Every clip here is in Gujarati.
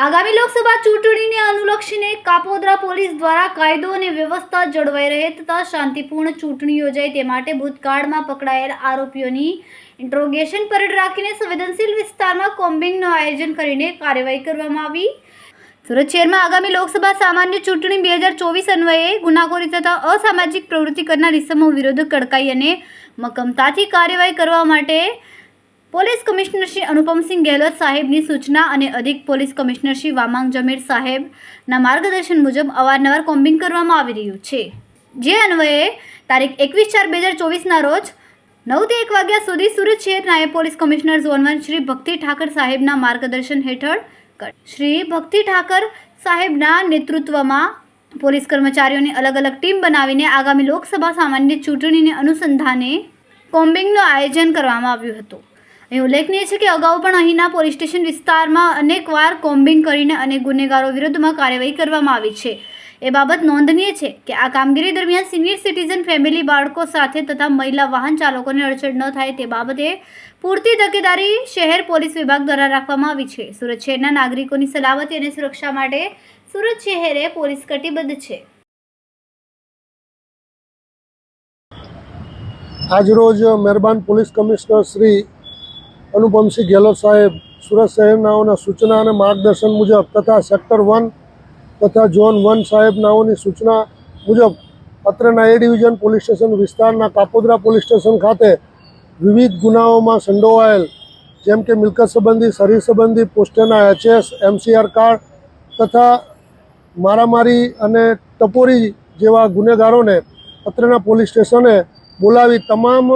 આગામી લોકસભા ચૂંટણીને અનુલક્ષીને કાપોદ્રા પોલીસ દ્વારા કાયદો અને વ્યવસ્થા જળવાઈ રહે તથા શાંતિપૂર્ણ ચૂંટણી યોજાય તે માટે ભૂતકાળમાં પકડાયેલ આરોપીઓની ઇન્ટ્રોગેશન પરેડ રાખીને સંવેદનશીલ વિસ્તારમાં કોમ્બિંગનું આયોજન કરીને કાર્યવાહી કરવામાં આવી. સુરત શહેરમાં આગામી લોકસભા સામાન્ય ચૂંટણી બે હજાર ચોવીસ અન્વયે ગુનાખોરી તથા અસામાજિક પ્રવૃત્તિ કરનાર ઇસમો વિરુદ્ધ કડકાઈ અને મક્કમતાથી કાર્યવાહી કરવા માટે પોલીસ કમિશનર શ્રી અનુપમસિંહ ગેહલોત સાહેબની સૂચના અને અધિક પોલીસ કમિશનર શ્રી વામાંગ જમીર સાહેબના માર્ગદર્શન મુજબ અવારનવાર કોમ્બિંગ કરવામાં આવી રહ્યું છે. જે અન્વયે તારીખ એકવીસ ચાર બે હજાર ચોવીસના રોજ નવથી એક વાગ્યા સુધી સુરત શહેર નાયબ police commissioner zone one Shri Bhakti Thakar સાહેબના માર્ગદર્શન હેઠળ શ્રી ભક્તિ ઠાકર સાહેબના નેતૃત્વમાં પોલીસ કર્મચારીઓની અલગ અલગ ટીમ બનાવીને આગામી લોકસભા સામાન્ય ચૂંટણીને અનુસંધાને કોમ્બિંગનું આયોજન કરવામાં આવ્યું હતું. અહીં ઉલ્લેખનીય છે કે અગાઉ પણ અહીંના પોલીસ સ્ટેશન વિસ્તારમાં અનેકવાર કોમ્બિંગ કરીને અનેક ગુનેગારો વિરુદ્ધમાં કાર્યવાહી કરવામાં આવી છે. એ બાબત નોંધનીય છે કે આ કામગીરી દરમિયાન સિનિયર સિટીઝન ફેમિલી બાળકો સાથે તથા મહિલા વાહન ચાલકોને અડચણ ન થાય તે બાબતે પૂરતી તકેદારી શહેર પોલીસ વિભાગ દ્વારા રાખવામાં આવી છે. સુરત શહેરના નાગરિકોની સલામતી અને સુરક્ષા માટે સુરત શહેરે પોલીસ કટિબદ્ધ છે. આજરોજ મહેરબાન પોલીસ કમિશનર શ્રી અનુપમસિંહ ગેહલોત સાહેબ, સુરત શહેરનાઓના સૂચના અને માર્ગદર્શન મુજબ તથા સેક્ટર વન તથા ઝોન વન સાહેબનાઓની સૂચના મુજબ અત્રેના એ ડિવિઝન પોલીસ સ્ટેશન વિસ્તારના કાપોદ્રા પોલીસ સ્ટેશન ખાતે વિવિધ ગુનાઓમાં સંડોવાયેલ, જેમ કે મિલકત સંબંધી, શરીર સંબંધી પોસ્ટરના એચએસ, એમસીઆર કાર્ડ તથા મારામારી અને ટપોરી જેવા ગુનેગારોને અત્રેના પોલીસ સ્ટેશને બોલાવી તમામ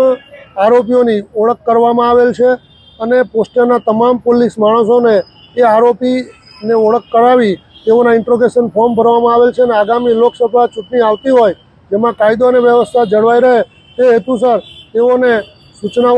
આરોપીઓની ઓળખ કરવામાં આવેલ છે. અને પોસ્ટરના તમામ પોલીસ માણસોને એ આરોપીને ઓળખ કરાવી તેઓના ઇન્ટ્રોગેશન ફોર્મ ભરવામાં આવેલ છે અને આગામી લોકસભા ચૂંટણી આવતી હોય, જેમાં કાયદો અને વ્યવસ્થા જળવાઈ રહે તે હેતુસર તેઓને સૂચનાઓ